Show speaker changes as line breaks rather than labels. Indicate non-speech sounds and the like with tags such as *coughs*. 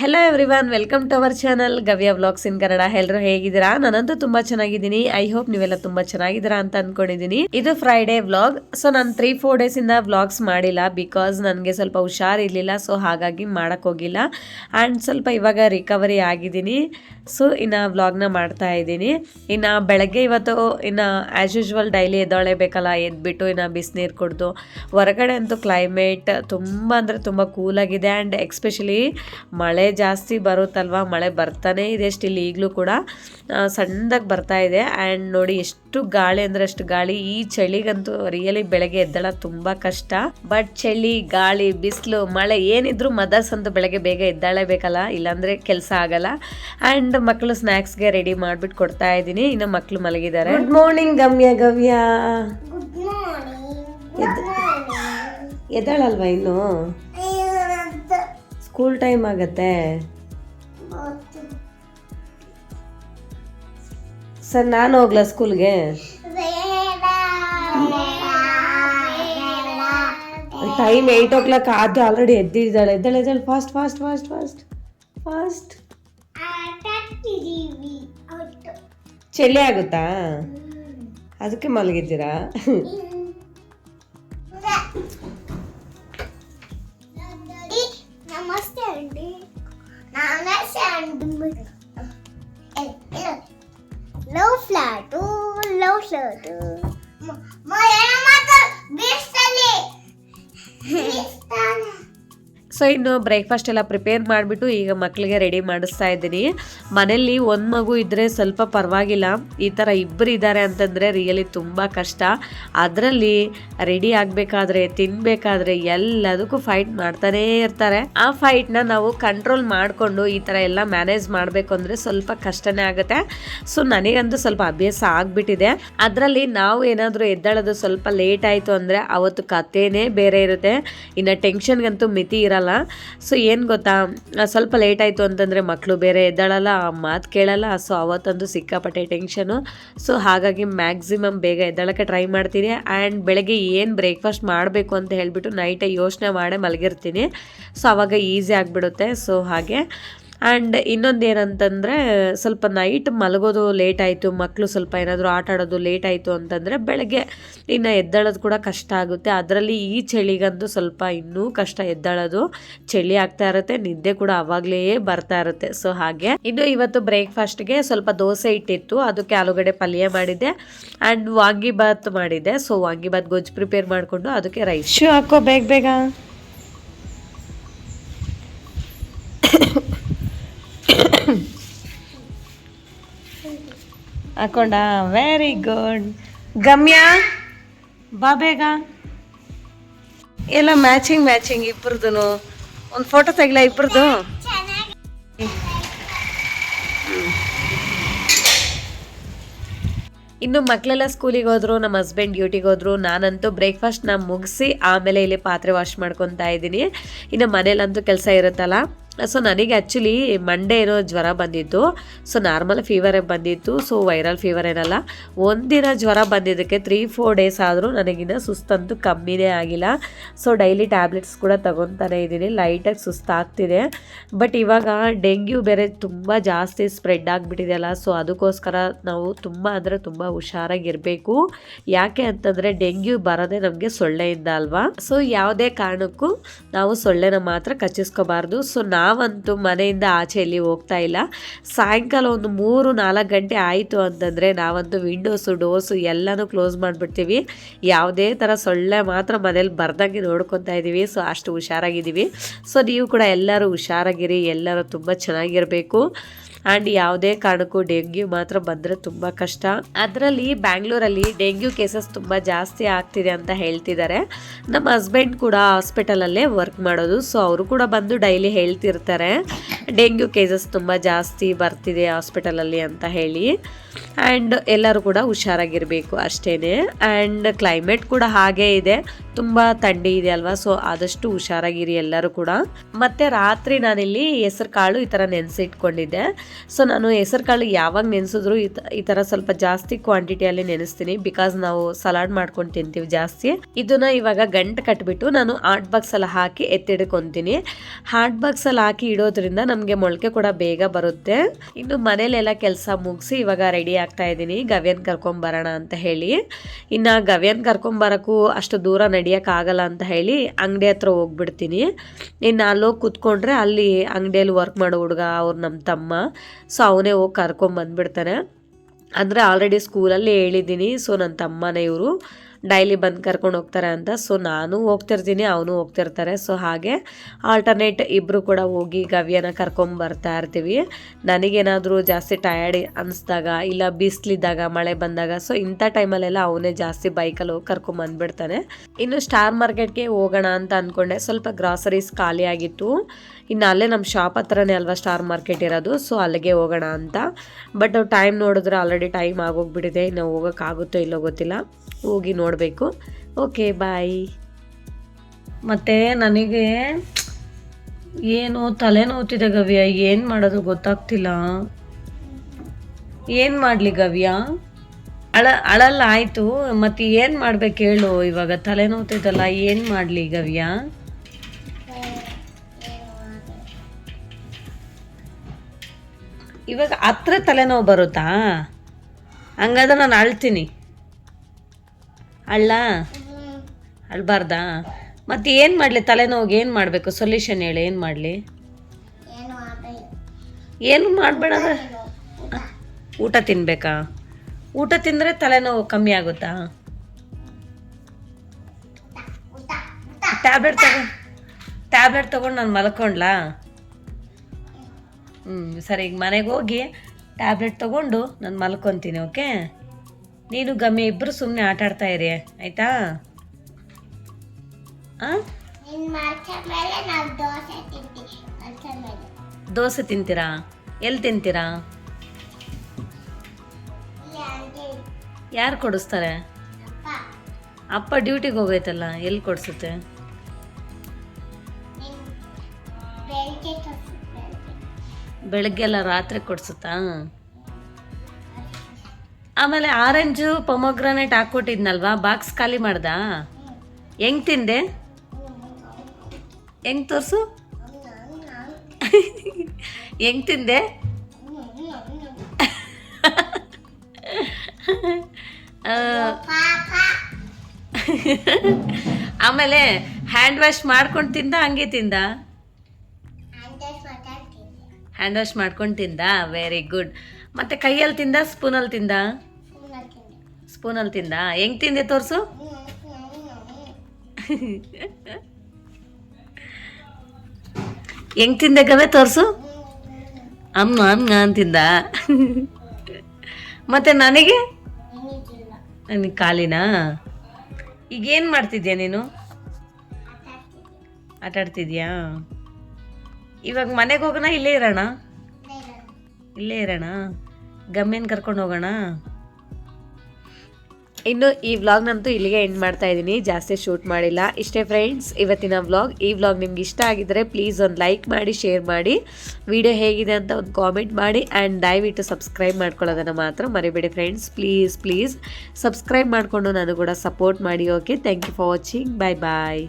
Hello everyone welcome to our channel Gavya vlogs in Kannada ಎಲ್ಲರೂ ಹೇಗಿದ್ದೀರಾ? ನಾನಂತೂ ತುಂಬಾ ಚೆನ್ನಾಗಿದ್ದೀನಿ. ಐ ಹೋಪ್ ನೀವೆಲ್ಲ ತುಂಬಾ ಚೆನ್ನಾಗಿದ್ದೀರಾ ಅಂತ ಅನ್ಕೊಂಡಿದ್ದೀನಿ. ಇದು ಫ್ರೈಡೇ ವ್ಲಾಗ್ ಸೊ ನಾನು ತ್ರೀ ಫೋರ್ ಡೇಸ್ ಇಂದ ವ್ಲಾಗ್ಸ್ ಮಾಡಿಲ್ಲ ಬಿಕಾಸ್ ನನಗೆ ಸ್ವಲ್ಪ ಹುಷಾರಿರ್ಲಿಲ್ಲ. ಸೊ ಹಾಗಾಗಿ ಮಾಡಕ್ ಹೋಗಿಲ್ಲ. ಆ್ಯಂಡ್ ಸ್ವಲ್ಪ ಇವಾಗ ರಿಕವರಿ ಆಗಿದ್ದೀನಿ. ಸೊ ಇನ್ನು ವ್ಲಾಗ್ನ ಮಾಡ್ತಾ ಇದ್ದೀನಿ. ಇನ್ನು ಬೆಳಗ್ಗೆ ಇವತ್ತು, ಇನ್ನು ಆ್ಯಸ್ ಯೂಶ್ವಲ್ ಡೈಲಿ ಎದ್ದೊಳೇಬೇಕಲ್ಲ ಎದ್ಬಿಟ್ಟು ಇನ್ನು ಬಿಸಿನೀರು ಕುಡ್ದು. ಹೊರಗಡೆ ಅಂತೂ ಕ್ಲೈಮೇಟ್ ತುಂಬ ಅಂದರೆ ತುಂಬ ಕೂಲಾಗಿದೆ ಆ್ಯಂಡ್ ಎಕ್ಸ್ಪೆಷಲಿ ಮಳೆ ಜಾಸ್ತಿ ಬರುತ್ತಲ್ವ? ಮಳೆ ಬರ್ತಾನೆ ಇದೆ ಇಲ್ಲಿ ಈಗಲೂ ಕೂಡ ಸಣ್ಣದಾಗಿ ಬರ್ತಾ ಇದೆ. ಆ್ಯಂಡ್ ನೋಡಿ ಎಷ್ಟು ಗಾಳಿ ಅಂದರೆ ಅಷ್ಟು ಗಾಳಿ. ಈ ಚಳಿಗಂತೂ ರಿಯಲಿ ಬೆಳಗ್ಗೆ ಎದ್ದಳ ತುಂಬ ಕಷ್ಟ. ಬಟ್ ಚಳಿ ಗಾಳಿ ಬಿಸಿಲು ಮಳೆ ಏನಿದ್ರು ಮದರ್ಸ್ ಅಂತೂ ಬೆಳಗ್ಗೆ ಬೇಗ ಎದ್ದಾಳೇಬೇಕಲ್ಲ? ಇಲ್ಲಾಂದರೆ ಕೆಲಸ ಆಗಲ್ಲ. ಆ್ಯಂಡ್ ಮಕ್ಕಳು ಸ್ನ್ಯಾಕ್ಸ್ಗೆ ರೆಡಿ ಮಾಡಿಬಿಟ್ಟು ಕೊಡ್ತಾ ಇದ್ದೀನಿ. ಇನ್ನು ಮಕ್ಕಳು ಮಲಗಿದ್ದಾರೆ. Good morning Gamya Gavya.
Good morning
ಎದ್ದ ಎದ್ದಾಳಲ್ವಾ ಇನ್ನು? ಸ್ಕೂಲ್ ಟೈಮ್ ಆಗತ್ತೆ? ಸರ್ ನಾನು ಹೋಗ್ಲಾ ಸ್ಕೂಲ್ಗೆ? ಟೈಮ್ ಏಯ್ಟ್ ಓ ಕ್ಲಾಕ್ ಆದ್ರೆ ಆಲ್ರೆಡಿ ಎದ್ದಿದ್ದಾಳೆ. ಎದ್ದಾಳೆ ಎದ್ದಾಳೆ. Fast fast fast fast. Fast. ಚಳಿ ಆಗುತ್ತಾ? ಅದಕ್ಕೆ ಮಲಗಿದ್ದೀರಾ? ಸೊ ಇನ್ನು ಬ್ರೇಕ್ಫಾಸ್ಟ್ ಎಲ್ಲ ಪ್ರಿಪೇರ್ ಮಾಡಿಬಿಟ್ಟು ಈಗ ಮಕ್ಕಳಿಗೆ ರೆಡಿ ಮಾಡಿಸ್ತಾ ಇದ್ದೀನಿ. ಮನೆಯಲ್ಲಿ ಒಂದು ಮಗು ಇದ್ದರೆ ಸ್ವಲ್ಪ ಪರವಾಗಿಲ್ಲ. ಈ ಥರ ಇಬ್ಬರು ಇದ್ದಾರೆ ಅಂತಂದರೆ ರಿಯಲಿ ತುಂಬ ಕಷ್ಟ. ಅದರಲ್ಲಿ ರೆಡಿ ಆಗಬೇಕಾದ್ರೆ ತಿನ್ನಬೇಕಾದ್ರೆ ಎಲ್ಲದಕ್ಕೂ ಫೈಟ್ ಮಾಡ್ತಾನೇ ಇರ್ತಾರೆ. ಆ ಫೈಟ್ನ ನಾವು ಕಂಟ್ರೋಲ್ ಮಾಡಿಕೊಂಡು ಈ ಥರ ಎಲ್ಲ ಮ್ಯಾನೇಜ್ ಮಾಡಬೇಕು ಅಂದರೆ ಸ್ವಲ್ಪ ಕಷ್ಟನೇ ಆಗುತ್ತೆ. ಸೊ ನನಗಂತೂ ಸ್ವಲ್ಪ ಅಭ್ಯಾಸ ಆಗಿಬಿಟ್ಟಿದೆ. ಅದರಲ್ಲಿ ನಾವು ಏನಾದರೂ ಎದ್ದಾಳೋದು ಸ್ವಲ್ಪ ಲೇಟ್ ಆಯಿತು ಅಂದರೆ ಅವತ್ತು ಕಥೆನೇ ಬೇರೆ ಇರುತ್ತೆ. ಇನ್ನು ಟೆನ್ಷನ್ಗಂತೂ ಮಿತಿ ಇರಲ್ಲ. ಸೊ ಏನು ಗೊತ್ತಾ? ಸ್ವಲ್ಪ ಲೇಟ್ ಆಯಿತು ಅಂತಂದರೆ ಮಕ್ಕಳು ಬೇರೆ ಎದ್ದಾಳಲ್ಲ ಮಾತು ಕೇಳಲ್ಲ ಸೊ ಅವತ್ತಂತೂ ಸಿಕ್ಕಾಪಟ್ಟೆ ಟೆನ್ಷನು ಸೊ ಹಾಗಾಗಿ ಮ್ಯಾಕ್ಸಿಮಮ್ ಬೇಗ ಎದ್ದಾಳಕ್ಕೆ ಟ್ರೈ ಮಾಡ್ತೀನಿ. ಆ್ಯಂಡ್ ಬೆಳಗ್ಗೆ ಏನು ಬ್ರೇಕ್ಫಾಸ್ಟ್ ಮಾಡಬೇಕು ಅಂತ ಹೇಳಿಬಿಟ್ಟು ನೈಟೇ ಯೋಚನೆ ಮಾಡೇ ಮಲಗಿರ್ತೀನಿ. ಸೊ ಅವಾಗ ಈಸಿ ಆಗಿಬಿಡುತ್ತೆ. ಸೊ ಹಾಗೆ. ಆ್ಯಂಡ್ ಇನ್ನೊಂದು ಏನಂತಂದರೆ, ಸ್ವಲ್ಪ ನೈಟ್ ಮಲಗೋದು ಲೇಟ್ ಆಯಿತು ಮಕ್ಕಳು ಸ್ವಲ್ಪ ಏನಾದರೂ ಆಟ ಆಡೋದು ಲೇಟ್ ಆಯಿತು ಅಂತಂದರೆ ಬೆಳಗ್ಗೆ ಇನ್ನು ಎದ್ದಾಳೋದು ಕೂಡ ಕಷ್ಟ ಆಗುತ್ತೆ. ಅದರಲ್ಲಿ ಈ ಚಳಿಗಂತೂ ಸ್ವಲ್ಪ ಇನ್ನೂ ಕಷ್ಟ ಎದ್ದಾಳೋದು. ಚಳಿ ಆಗ್ತಾ ಇರುತ್ತೆ, ನಿದ್ದೆ ಕೂಡ ಆವಾಗಲೇ ಬರ್ತಾ ಇರುತ್ತೆ. ಸೊ ಹಾಗೆ, ಇನ್ನು ಇವತ್ತು ಬ್ರೇಕ್ಫಾಸ್ಟ್ಗೆ ಸ್ವಲ್ಪ ದೋಸೆ ಇಟ್ಟಿತ್ತು, ಅದಕ್ಕೆ ಆಲೂಗಡ್ಡೆ ಪಲ್ಯ ಮಾಡಿದ್ದೆ ಆ್ಯಂಡ್ ವಾಂಗಿಬಾತ್ ಮಾಡಿದ್ದೆ. ಸೊ ವಾಂಗಿಬಾತ್ ಗೊಜ್ಜು ಪ್ರಿಪೇರ್ ಮಾಡಿಕೊಂಡು ಅದಕ್ಕೆ ರೈಸ್ ಶೂ ಹಾಕೋ ಬೇಗ ಬೇಗ. *coughs* ಹಾಕೊಂಡ. Very good Gamya. ಬಾ ಬೇಗ ಎಲ್ಲ ಮ್ಯಾಚಿಂಗ್ ಮ್ಯಾಚಿಂಗ್ ಇಬ್ಬರದು ಒಂದು ಫೋಟೋ ತೆಗಿಲ ಇಬ್ಬರದು ಇನ್ನು ಮಕ್ಕಳೆಲ್ಲ ಸ್ಕೂಲಿಗೆ ಹೋದ್ರು ನಮ್ಮ ಹಸ್ಬೆಂಡ್ ಡ್ಯೂಟಿಗೆ ಹೋದ್ರು ನಾನಂತೂ ಬ್ರೇಕ್ಫಾಸ್ಟ್ನ ಮುಗಿಸಿ ಆಮೇಲೆ ಇಲ್ಲಿ ಪಾತ್ರೆ ವಾಶ್ ಮಾಡ್ಕೊತಾ ಇದ್ದೀನಿ. ಇನ್ನು ಮನೇಲಂತೂ ಕೆಲಸ ಇರುತ್ತಲ್ಲ? ಸೊ ನನಗೆ ಆ್ಯಕ್ಚುಲಿ ಮಂಡೇ ಏನೋ ಜ್ವರ ಬಂದಿತ್ತು. ಸೊ ನಾರ್ಮಲ್ ಫೀವರೇ ಬಂದಿತ್ತು. ಸೊ ವೈರಲ್ ಫೀವರ್ ಏನಲ್ಲ. ಒಂದಿನ ಜ್ವರ ಬಂದಿದ್ದಕ್ಕೆ ತ್ರೀ ಫೋರ್ ಡೇಸ್ ಆದರೂ ನನಗಿನ್ನ ಸುಸ್ತಂತೂ ಕಮ್ಮಿನೇ ಆಗಿಲ್ಲ. ಸೊ ಡೈಲಿ ಟ್ಯಾಬ್ಲೆಟ್ಸ್ ಕೂಡ ತೊಗೊತಾನೆ ಇದ್ದೀನಿ. ಲೈಟಾಗಿ ಸುಸ್ತಾಗ್ತಿದೆ. ಬಟ್ ಇವಾಗ ಡೆಂಗ್ಯೂ ಬೇರೆ ತುಂಬ ಜಾಸ್ತಿ ಸ್ಪ್ರೆಡ್ ಆಗಿಬಿಟ್ಟಿದೆಯಲ್ಲ. ಸೊ ಅದಕ್ಕೋಸ್ಕರ ನಾವು ತುಂಬ ಅಂದರೆ ತುಂಬ ಹುಷಾರಾಗಿರಬೇಕು. ಯಾಕೆ ಅಂತಂದರೆ ಡೆಂಗ್ಯೂ ಬರೋದೇ ನಮಗೆ ಸೊಳ್ಳೆಯಿಂದ ಅಲ್ವಾ? ಸೊ ಯಾವುದೇ ಕಾರಣಕ್ಕೂ ನಾವು ಸೊಳ್ಳೆನ ಮಾತ್ರ ಕಚ್ಚಿಸ್ಕೋಬಾರ್ದು. ಸೊ ನಾವಂತೂ ಮನೆಯಿಂದ ಆಚೆ ಎಲ್ಲಿ ಹೋಗ್ತಾ ಇಲ್ಲ. ಸಾಯಂಕಾಲ ಒಂದು ಮೂರು, ನಾಲ್ಕು ಗಂಟೆ ಆಯಿತು ಅಂತಂದರೆ ನಾವಂತೂ ವಿಂಡೋಸು ಡೋರ್ಸು ಎಲ್ಲನೂ ಕ್ಲೋಸ್ ಮಾಡಿಬಿಡ್ತೀವಿ. ಯಾವುದೇ ಥರ ಸೊಳ್ಳೆ ಮಾತ್ರ ಮನೇಲಿ ಬರ್ದಂಗೆ ನೋಡ್ಕೊತಾ ಇದ್ದೀವಿ ಸೊ ಅಷ್ಟು ಹುಷಾರಾಗಿದ್ದೀವಿ. ಸೊ ನೀವು ಕೂಡ ಎಲ್ಲರೂ ಹುಷಾರಾಗಿರಿ. ಎಲ್ಲರೂ ತುಂಬ ಚೆನ್ನಾಗಿರಬೇಕು. ಆ್ಯಂಡ್ ಯಾವುದೇ ಕಾರಣಕ್ಕೂ ಡೆಂಗ್ಯೂ ಮಾತ್ರ ಬಂದರೆ ತುಂಬ ಕಷ್ಟ. ಅದರಲ್ಲಿ ಬ್ಯಾಂಗ್ಳೂರಲ್ಲಿ ಡೆಂಗ್ಯೂ ಕೇಸಸ್ ತುಂಬ ಜಾಸ್ತಿ ಆಗ್ತಿದೆ ಅಂತ ಹೇಳ್ತಿದ್ದಾರೆ. ನಮ್ಮ ಹಸ್ಬೆಂಡ್ ಕೂಡ ಹಾಸ್ಪಿಟಲಲ್ಲೇ ವರ್ಕ್ ಮಾಡೋದು ಸೊ ಅವರು ಕೂಡ ಬಂದು ಡೈಲಿ ಹೇಳ್ತಿರ್ತಾರೆ. ಡೆಂಗ್ಯೂ ಕೇಸಸ್ ತುಂಬ ಜಾಸ್ತಿ ಬರ್ತಿದೆ ಹಾಸ್ಪಿಟಲಲ್ಲಿ ಅಂತ ಹೇಳಿ. ಆ್ಯಂಡ್ ಎಲ್ಲರೂ ಕೂಡ ಹುಷಾರಾಗಿರಬೇಕು ಅಷ್ಟೇ ಆ್ಯಂಡ್ ಕ್ಲೈಮೇಟ್ ಕೂಡ ಹಾಗೇ ಇದೆ. ತುಂಬ ಥಂಡಿ ಇದೆ ಅಲ್ವಾ? ಸೊ ಆದಷ್ಟು ಹುಷಾರಾಗಿರಿ ಎಲ್ಲರೂ ಕೂಡ. ಮತ್ತು ರಾತ್ರಿ ನಾನಿಲ್ಲಿ ಹೆಸರು ಕಾಳು ಈ ಥರ ನೆನೆಸಿಟ್ಕೊಂಡಿದ್ದೆ. ಸೊ ನಾನು ಹೆಸರು ಕಾಳು ಯಾವಾಗ ನೆನೆಸಿದ್ರು ಈ ಥರ ಸ್ವಲ್ಪ ಜಾಸ್ತಿ ಕ್ವಾಂಟಿಟಿಯಲ್ಲಿ ನೆನೆಸ್ತೀನಿ. ಬಿಕಾಸ್ ನಾವು ಸಲಾಡ್ ಮಾಡ್ಕೊಂಡು ತಿಂತೀವಿ ಜಾಸ್ತಿ. ಇದನ್ನ ಇವಾಗ ಗಂಟು ಕಟ್ಬಿಟ್ಟು ನಾನು ಹಾಟ್ ಬಾಕ್ಸಲ್ಲಿ ಹಾಕಿ ಎತ್ತಿಡ್ಕೊತೀನಿ. ಹಾಟ್ ಬಾಕ್ಸಲ್ಲಿ ಹಾಕಿ ಇಡೋದ್ರಿಂದ ನಮಗೆ ಮೊಳಕೆ ಕೂಡ ಬೇಗ ಬರುತ್ತೆ. ಇನ್ನು ಮನೇಲೆಲ್ಲ ಕೆಲಸ ಮುಗಿಸಿ ಇವಾಗ ರೆಡಿ ಆಗ್ತಾ ಇದ್ದೀನಿ. ಗವ್ಯನ್ ಕರ್ಕೊಂಬರೋಣ ಅಂತ ಹೇಳಿ. ಇನ್ನು ಗವ್ಯನ್ ಕರ್ಕೊಂಬರಕ್ಕೂ ಅಷ್ಟು ದೂರ ಆಗಲ್ಲ ಅಂತ ಹೇಳಿ ಅಂಗಡಿ ಹತ್ರ ಹೋಗ್ಬಿಡ್ತೀನಿ. ಇನ್ನು ಅಲ್ಲೋಗಿ ಕೂತ್ಕೊಂಡ್ರೆ ಅಲ್ಲಿ ಅಂಗಡಿಯಲ್ಲಿ ವರ್ಕ್ ಮಾಡೋ ಹುಡುಗ ಅವ್ರು ನಮ್ಮ ತಮ್ಮ. ಸೊ ಅವನೇ ಹೋಗಿ ಕರ್ಕೊಂಬಂದ್ಬಿಡ್ತಾನೆ ಅಂದರೆ ಆಲ್ರೆಡಿ ಸ್ಕೂಲಲ್ಲಿ ಹೇಳಿದ್ದೀನಿ. ಸೊ ನನ್ನ ತಮ್ಮನೇ ಇವರು. ಡೈಲಿ ಬಂದು ಕರ್ಕೊಂಡು ಹೋಗ್ತಾರೆ ಅಂತ. ಸೊ ನಾನು ಹೋಗ್ತಿರ್ತೀನಿ, ಅವನು ಹೋಗ್ತಿರ್ತಾರೆ. ಸೊ ಹಾಗೆ ಆಲ್ಟರ್ನೇಟ್ ಇಬ್ಬರು ಕೂಡ ಹೋಗಿ ಗವ್ಯನ ಕರ್ಕೊಂಬರ್ತಾ ಇರ್ತೀವಿ. ನನಗೇನಾದರೂ ಜಾಸ್ತಿ ಟಯರ್ಡ್ ಅನಿಸ್ದಾಗ ಇಲ್ಲ ಬಿಸಿಲಿದ್ದಾಗ, ಮಳೆ ಬಂದಾಗ ಸೊ ಇಂಥ ಟೈಮಲ್ಲೆಲ್ಲ ಅವನೇ ಜಾಸ್ತಿ ಬೈಕಲ್ಲಿ ಹೋಗಿ ಕರ್ಕೊಂಬಂದ್ಬಿಡ್ತಾನೆ ಇನ್ನು ಸ್ಟಾರ್ ಮಾರ್ಕೆಟ್ಗೆ ಹೋಗೋಣ ಅಂತ ಅಂದ್ಕೊಂಡೆ ಸ್ವಲ್ಪ ಗ್ರಾಸರೀಸ್ ಖಾಲಿ ಆಗಿತ್ತು ಇನ್ನು ಅಲ್ಲೇ ನಮ್ಮ ಶಾಪ್ ಹತ್ರನೇ ಅಲ್ವಾ ಸ್ಟಾರ್ ಮಾರ್ಕೆಟ್ ಇರೋದು ಸೊ ಅಲ್ಲಿಗೆ ಹೋಗೋಣ ಅಂತ. ಬಟ್ ಟೈಮ್ ನೋಡಿದ್ರೆ ಆಲ್ರೆಡಿ ಟೈಮ್ ಆಗೋಗ್ಬಿಟ್ಟಿದೆ, ಇನ್ನು ಹೋಗೋಕ್ಕಾಗುತ್ತೋ ಇಲ್ಲೋ ಗೊತ್ತಿಲ್ಲ. ಹೋಗಿ ನೋಡಬೇಕು. ಓಕೆ ಬಾಯ್ ಮತ್ತು ನನಗೆ ಏನು ತಲೆನೋವ್ತಿದೆ ಗವ್ಯ, ಏನು ಮಾಡೋದು ಗೊತ್ತಾಗ್ತಿಲ್ಲ. ಏನು ಮಾಡಲಿ ಗವ್ಯ? ಅಳ ಅಳಲ್ಲ ಆಯಿತು, ಮತ್ತು ಏನು ಮಾಡ್ಬೇಕು ಹೇಳು, ಇವಾಗ ತಲೆನೋವ್ತಿದ್ದಲ್ಲ ಏನು ಮಾಡಲಿ ಗವ್ಯ? ಇವಾಗ ಹತ್ರ ತಲೆನೋವು ಬರುತ್ತಾ? ಹಂಗಾದ್ರೆ ನಾನು ಅಳ್ತೀನಿ. ಅಳ್ಳ ಅಳ್ಬಾರ್ದಾ? ಮತ್ತು ಏನು ಮಾಡಲಿ? ತಲೆನೋವಿಗೆ ಏನು ಮಾಡಬೇಕು? ಸೊಲ್ಯೂಷನ್ ಹೇಳಿ ಏನು ಮಾಡಲಿ?
ಏನು
ಮಾಡಬೇಡ ಊಟ ತಿನ್ಬೇಕಾ? ಊಟ ತಿಂದರೆ ತಲೆನೋವು ಕಮ್ಮಿ ಆಗುತ್ತಾ? ಟ್ಯಾಬ್ಲೆಟ್ ತಗೊಂಡು ಟ್ಯಾಬ್ಲೆಟ್ ತಗೊಂಡು ನಾನು ಮಲ್ಕೊಂಡ್ಲಾ? ಹ್ಞೂ ಸರಿ ಈಗ ಮನೆಗೆ ಹೋಗಿ ಟ್ಯಾಬ್ಲೆಟ್ ತೊಗೊಂಡು ನಾನು ಮಲ್ಕೊತೀನಿ ಓಕೆ ನೀನು ಗಮ್ಮಿ ಇಬ್ಬರು ಸುಮ್ಮನೆ ಆಟ ಆಡ್ತಾ ಇರಿ ಆಯಿತಾ?
ದೋಸೆ
ತಿಂತೀರಾ? ಎಲ್ಲಿ ತಿಂತೀರಾ? ಯಾರು ಕೊಡಿಸ್ತಾರೆ?
ಅಪ್ಪ.
ಅಪ್ಪ ಡ್ಯೂಟಿಗೆ ಹೋಗೈತಲ್ಲ ಎಲ್ಲಿ ಕೊಡಿಸುತ್ತೆ?
ಬೆಳಗ್ಗೆ
ಎಲ್ಲ ರಾತ್ರಿ ಕೊಡಿಸುತ್ತಾ? ಆಮೇಲೆ ಆರೆಂಜು, ಪೊಮೊಗ್ರಾನೇಟ್ ಹಾಕ್ಕೊಟ್ಟಿದ್ನಲ್ವಾ? ಬಾಕ್ಸ್ ಖಾಲಿ ಮಾಡ್ದ? ಹೆಂಗ್ ತಿಂದೆ? ಹೆಂಗ್ ತೋರ್ಸು? ಹೆಂಗ್ ತಿಂದೆ? ಆಮೇಲೆ ಹ್ಯಾಂಡ್ ವಾಶ್ ಮಾಡ್ಕೊಂಡು ತಿಂದ, ಹಂಗೆ ತಿಂದ? ಹ್ಯಾಂಡ್ ವಾಶ್ ಮಾಡ್ಕೊಂಡು ತಿಂದ? ವೆರಿ ಗುಡ್ ಮತ್ತೆ ಕೈಯಲ್ಲಿ ತಿಂದ ಸ್ಪೂನಲ್ಲಿ ತಿಂದ? ಸ್ಪೂನಲ್ಲಿ ತಿಂದ. ಹೆಂಗ್ ತಿಂದೆ ತೋರಿಸು? ಹೆಂಗ್ ತಿಂದೆ ಗವೆ ತೋರಿಸು? ಅಮ್ಮ ಅಮ್ಮ ಅಂತಿಂದ ಮತ್ತೆ ನನಗೆ? ನನಗೆ ಕಾಲಿನಾ? ಈಗ ಏನು ಮಾಡ್ತಿದ್ಯಾ ನೀನು? ಆಟ ಆಡ್ತಿದ್ಯಾ ಇವಾಗ ಮನೆಗೆ ಹೋಗೋಣ ಇಲ್ಲೇ ಇರೋಣ? ಇಲ್ಲೇ ಇರೋಣ. ಗಮ್ಯನ್ ಕರ್ಕೊಂಡು ಹೋಗೋಣ? ಇನ್ನು ಈ ವ್ಲಾಗ್ನಂತೂ ಇಲ್ಲಿಗೆ ಎಂಡ್ ಮಾಡ್ತಾ ಇದ್ದೀನಿ. ಜಾಸ್ತಿ ಶೂಟ್ ಮಾಡಿಲ್ಲ. ಇಷ್ಟೇ ಫ್ರೆಂಡ್ಸ್ ಇವತ್ತಿನ ವ್ಲಾಗ್ ಈ ವ್ಲಾಗ್ ನಿಮ್ಗೆ ಇಷ್ಟ ಆಗಿದ್ರೆ ಪ್ಲೀಸ್ ಒಂದು ಲೈಕ್ ಮಾಡಿ ಶೇರ್ ಮಾಡಿ. ವಿಡಿಯೋ ಹೇಗಿದೆ ಅಂತ ಒಂದು ಕಾಮೆಂಟ್ ಮಾಡಿ. ಆ್ಯಂಡ್ ದಯವಿಟ್ಟು ಸಬ್ಸ್ಕ್ರೈಬ್ ಮಾಡ್ಕೊಳ್ಳೋದನ್ನು ಮಾತ್ರ ಮರಿಬೇಡಿ ಫ್ರೆಂಡ್ಸ್ ಪ್ಲೀಸ್ ಪ್ಲೀಸ್ ಸಬ್ಸ್ಕ್ರೈಬ್ ಮಾಡಿಕೊಂಡು ನಾನು ಕೂಡ ಸಪೋರ್ಟ್ ಮಾಡಿ okay thank you for watching bye bye